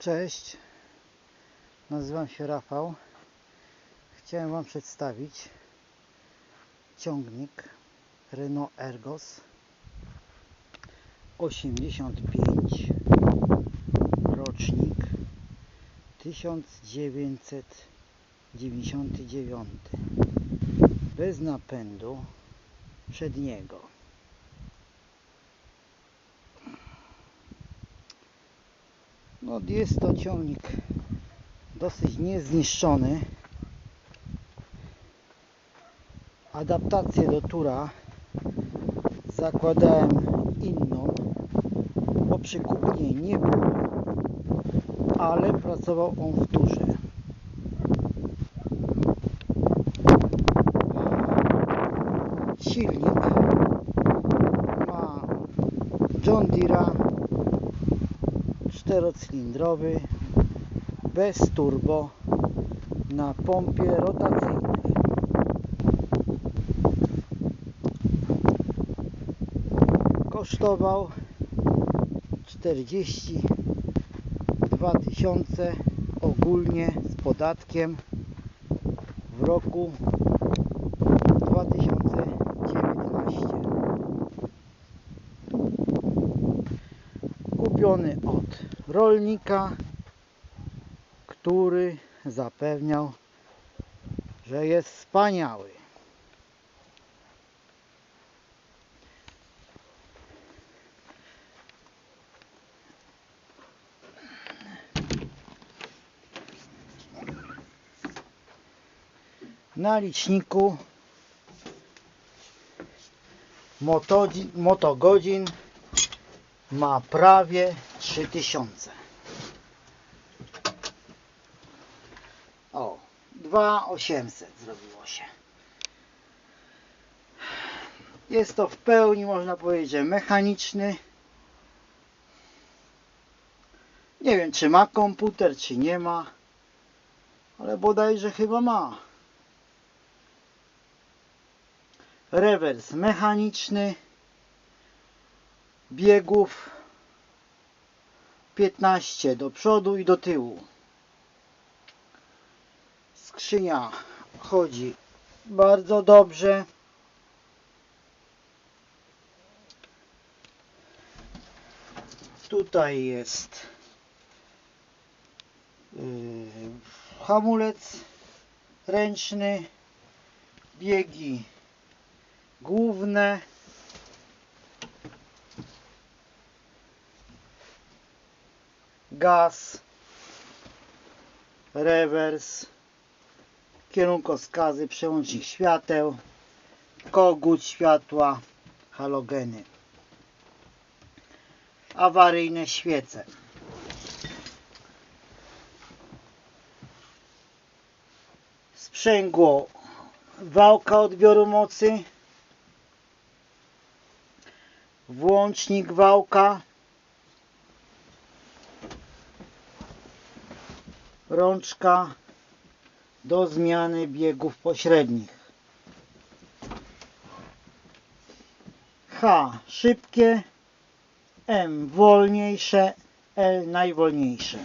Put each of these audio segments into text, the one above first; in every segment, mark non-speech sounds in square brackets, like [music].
Cześć, nazywam się Rafał. Chciałem Wam przedstawić ciągnik Renault Ergos 85 rocznik 1999 bez napędu przedniego. Jest to ciągnik dosyć niezniszczony. Adaptację do tura zakładałem inną, bo przy kupnie nie było, ale pracował on w turze. Silnik ma John Deere'a czterocylindrowy bez turbo na pompie rotacyjnej. Kosztował 42 tysiące ogólnie z podatkiem w roku 2019 kupiony od rolnika, który zapewniał, że jest wspaniały. Na liczniku motogodzin, ma prawie 3000. O, 2800 zrobiło się. Jest to w pełni, można powiedzieć, mechaniczny. Nie wiem, czy ma komputer, czy nie ma, ale bodajże chyba ma. Rewers mechaniczny biegów 15 do przodu i do tyłu. Skrzynia chodzi bardzo dobrze. Tutaj jest yy, hamulec ręczny, biegi główne. Gaz, rewers, kierunkowskazy, przełącznik świateł, kogut światła, halogeny, awaryjne świece. Sprzęgło. Wałka odbioru mocy, włącznik wałka, rączka do zmiany biegów pośrednich. H szybkie, M wolniejsze, L najwolniejsze.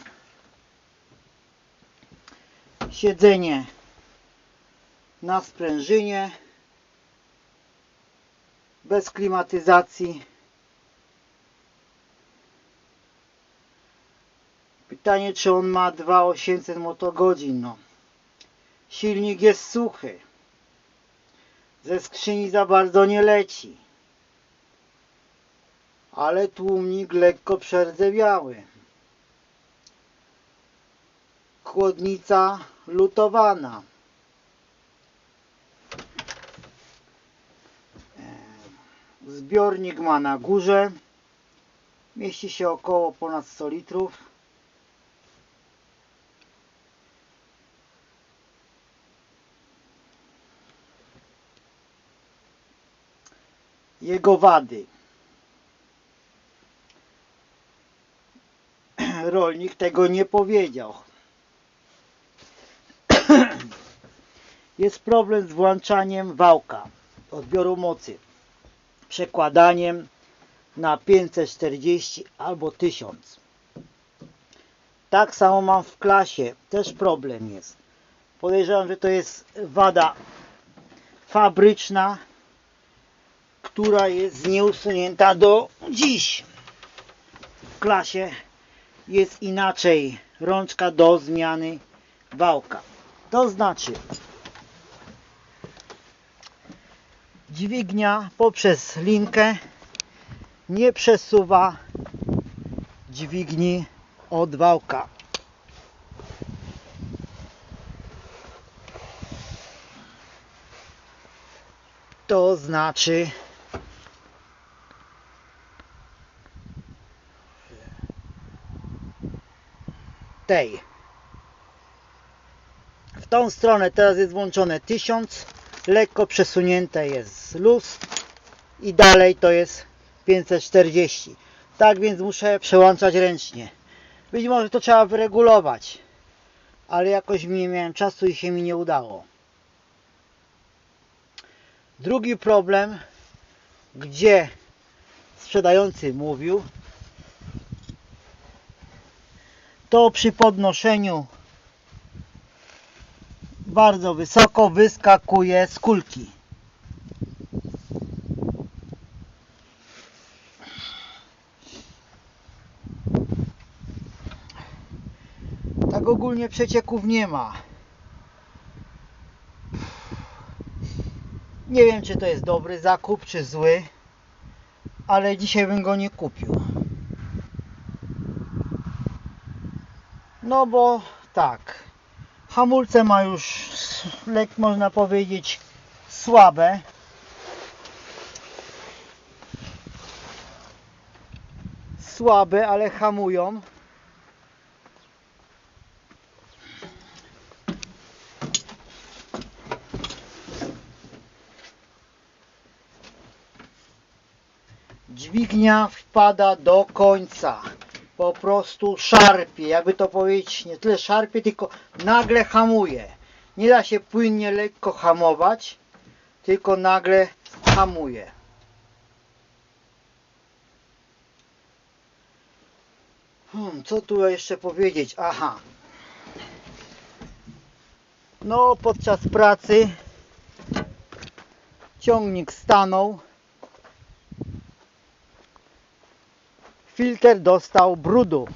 Siedzenie na sprężynie bez klimatyzacji Pytanie, czy on ma 2800 motogodzin. No. Silnik jest suchy. Ze skrzyni za bardzo nie leci. Ale tłumnik lekko przerdzewiały. Chłodnica lutowana. Zbiornik ma na górze. Mieści się około ponad 100 litrów. Jego wady. Rolnik tego nie powiedział. Jest problem z włączaniem wałka odbioru mocy, przekładaniem na 540 albo 1000. Tak samo mam w klasie. Też problem jest. Podejrzewam, że to jest wada fabryczna, która jest nieusunięta do dziś. W klasie jest inaczej rączka do zmiany wałka. To znaczy dźwignia poprzez linkę nie przesuwa dźwigni od wałka. To znaczy tej. W tą stronę teraz jest włączone 1000, lekko przesunięte jest luz i dalej to jest 540. Tak więc muszę przełączać ręcznie. Być może to trzeba wyregulować, ale jakoś nie miałem czasu i się mi nie udało. Drugi problem, gdzie sprzedający mówił, to przy podnoszeniu bardzo wysoko wyskakuje z kulki. Tak ogólnie przecieków nie ma. Nie wiem czy to jest dobry zakup czy zły, ale dzisiaj bym go nie kupił. No bo tak, hamulce ma już, lek można powiedzieć, słabe. Słabe, ale hamują. Dźwignia wpada do końca po prostu szarpie, jakby to powiedzieć, nie tyle szarpie, tylko nagle hamuje. Nie da się płynnie, lekko hamować, tylko nagle hamuje. Hmm, co tu jeszcze powiedzieć? Aha. No, podczas pracy ciągnik stanął. Filtr dostał brudu.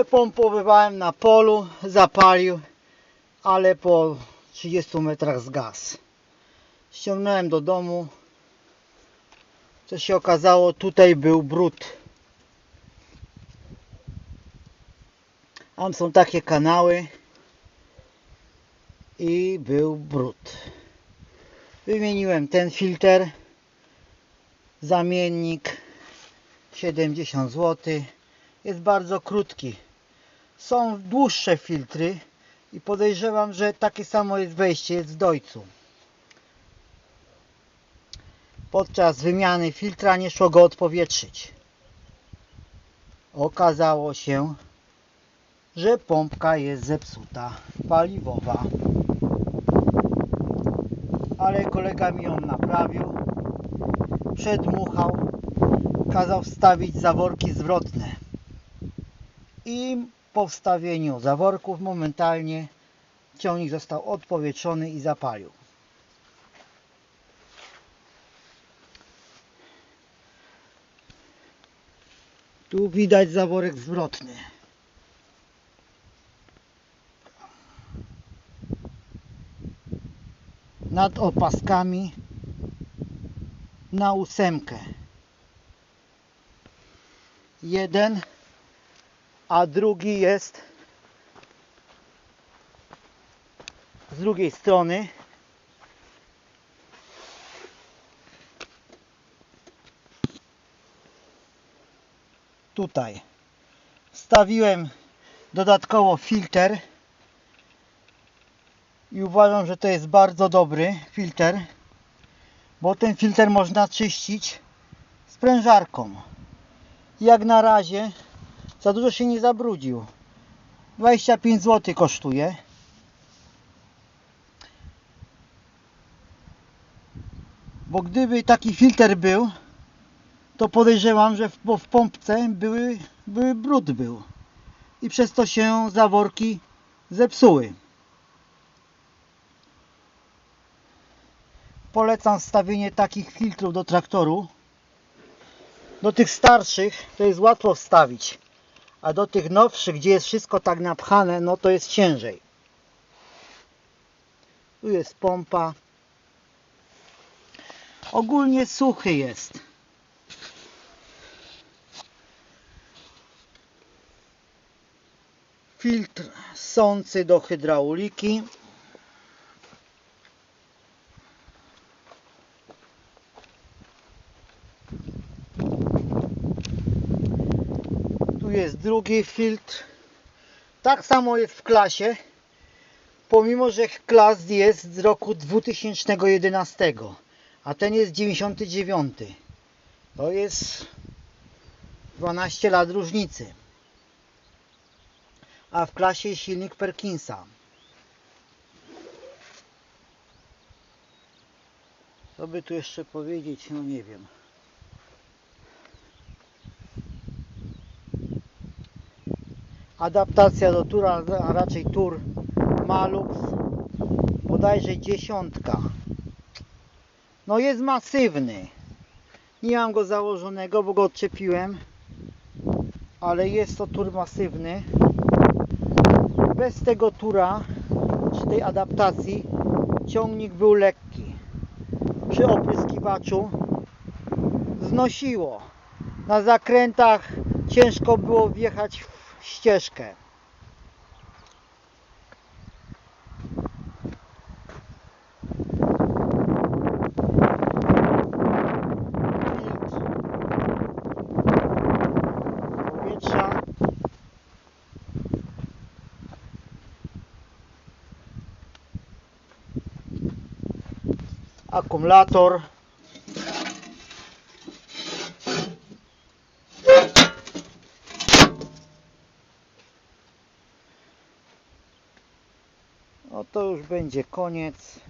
Przepompowywałem na polu, zapalił, ale po 30 metrach zgasł. Ściągnąłem do domu. Co się okazało, tutaj był brud. Tam są takie kanały i był brud. Wymieniłem ten filtr, zamiennik 70 zł jest bardzo krótki. Są dłuższe filtry i podejrzewam, że takie samo jest wejście, jest w dojcu. Podczas wymiany filtra nie szło go odpowietrzyć. Okazało się, że pompka jest zepsuta, paliwowa. Ale kolega mi ją naprawił, przedmuchał, kazał wstawić zaworki zwrotne i po wstawieniu zaworków momentalnie ciągnik został odpowietrzony i zapalił. Tu widać zaworek zwrotny. Nad opaskami na ósemkę. Jeden a drugi jest z drugiej strony. Tutaj. Wstawiłem dodatkowo filtr i uważam, że to jest bardzo dobry filtr, bo ten filtr można czyścić sprężarką. Jak na razie za dużo się nie zabrudził. 25 zł kosztuje. Bo gdyby taki filtr był, to podejrzewam, że w, w pompce były, były brud był. I przez to się zaworki zepsuły. Polecam wstawienie takich filtrów do traktoru. Do tych starszych to jest łatwo wstawić, a do tych nowszych, gdzie jest wszystko tak napchane, no to jest ciężej. Tu jest pompa. Ogólnie suchy jest. Filtr sący do hydrauliki. Jest drugi filtr. Tak samo jest w klasie. Pomimo, że klas jest z roku 2011, a ten jest 99. To jest 12 lat różnicy. A w klasie silnik Perkinsa. Co by tu jeszcze powiedzieć? No nie wiem. Adaptacja do Tura, a raczej Tur Malux bodajże dziesiątka. No jest masywny. Nie mam go założonego, bo go odczepiłem ale jest to Tur masywny. Bez tego Tura czy tej adaptacji ciągnik był lekki. Przy opryskiwaczu znosiło. Na zakrętach ciężko było wjechać w ścieżkę. Akumulator. No to już będzie koniec.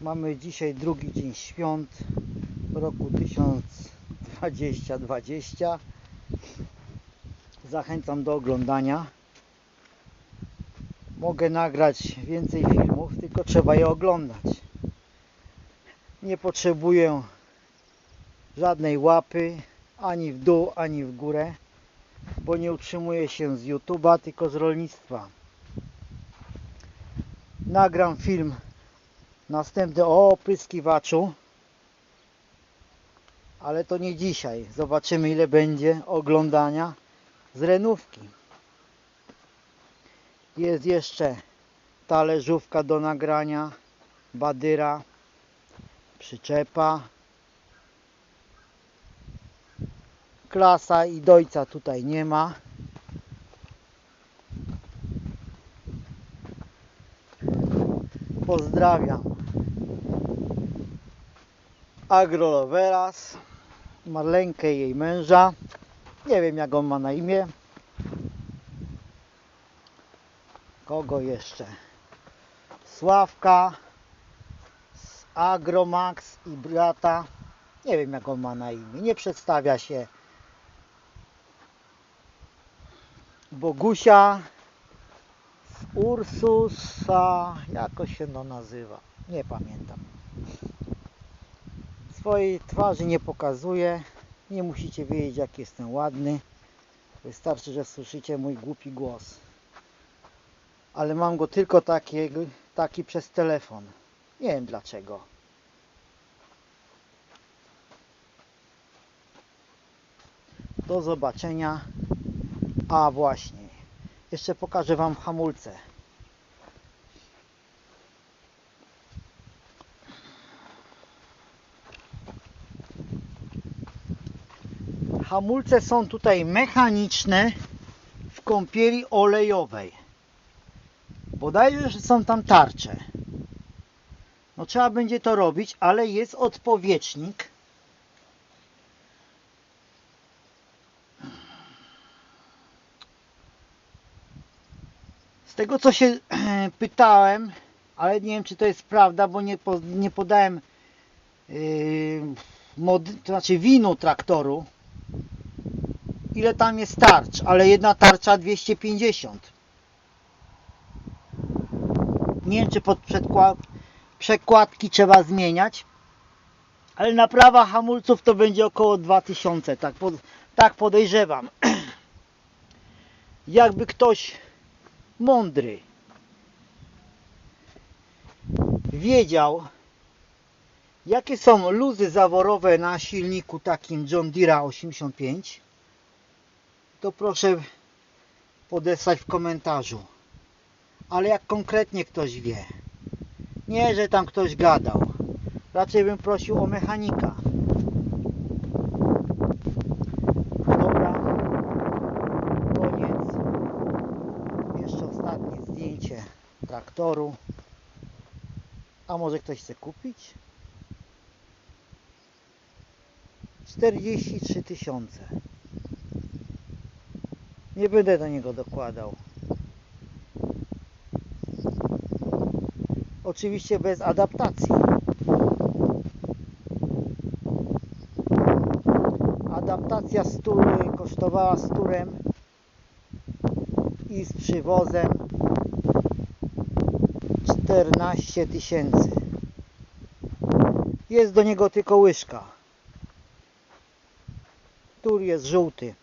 Mamy dzisiaj drugi dzień świąt roku 1020-20. Zachęcam do oglądania. Mogę nagrać więcej filmów, tylko trzeba je oglądać. Nie potrzebuję żadnej łapy ani w dół, ani w górę, bo nie utrzymuję się z YouTube'a, tylko z rolnictwa nagram film następny o opryskiwaczu ale to nie dzisiaj. Zobaczymy ile będzie oglądania z renówki. Jest jeszcze talerzówka do nagrania badyra przyczepa klasa i dojca tutaj nie ma Pozdrawiam. Agroloveras, Marlenkę i jej męża. Nie wiem jak on ma na imię. Kogo jeszcze? Sławka z Agromax i brata. Nie wiem jak on ma na imię. Nie przedstawia się. Bogusia Ursusa, jakoś się no nazywa, nie pamiętam. Swojej twarzy nie pokazuję, nie musicie wiedzieć jak jestem ładny. Wystarczy, że słyszycie mój głupi głos. Ale mam go tylko taki, taki przez telefon. Nie wiem dlaczego. Do zobaczenia. A właśnie. Jeszcze pokażę Wam hamulce. Hamulce są tutaj mechaniczne w kąpieli olejowej. Bodajże, że są tam tarcze. No trzeba będzie to robić, ale jest odpowietrznik. Z tego co się [clears throat] pytałem, ale nie wiem czy to jest prawda, bo nie, po, nie podałem yy, mod, to znaczy winu traktoru. Ile tam jest tarcz, ale jedna tarcza 250 nie wiem czy pod przekładki trzeba zmieniać ale naprawa hamulców to będzie około 2000 tak, pod, tak podejrzewam. [clears throat] Jakby ktoś mądry. Wiedział jakie są luzy zaworowe na silniku takim John Deere 85 to proszę podesłać w komentarzu. Ale jak konkretnie ktoś wie? Nie, że tam ktoś gadał. Raczej bym prosił o mechanika dobra koniec jeszcze ostatnie zdjęcie traktoru a może ktoś chce kupić? 43 tysiące. Nie będę do niego dokładał. Oczywiście bez adaptacji. Adaptacja tury kosztowała z turem i z przywozem 14 tysięcy. Jest do niego tylko łyżka. Tur jest żółty.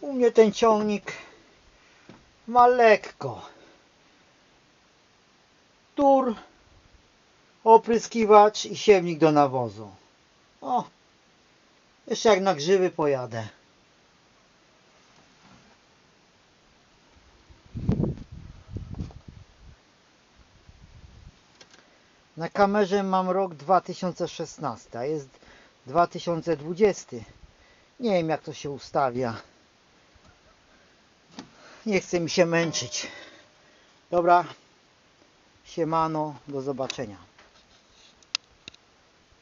U mnie ten ciągnik ma lekko. Tur opryskiwacz i siewnik do nawozu. O jeszcze jak na grzyby pojadę Na kamerze mam rok 2016, a jest 2020. Nie wiem jak to się ustawia. Nie chce mi się męczyć. Dobra, siemano, do zobaczenia.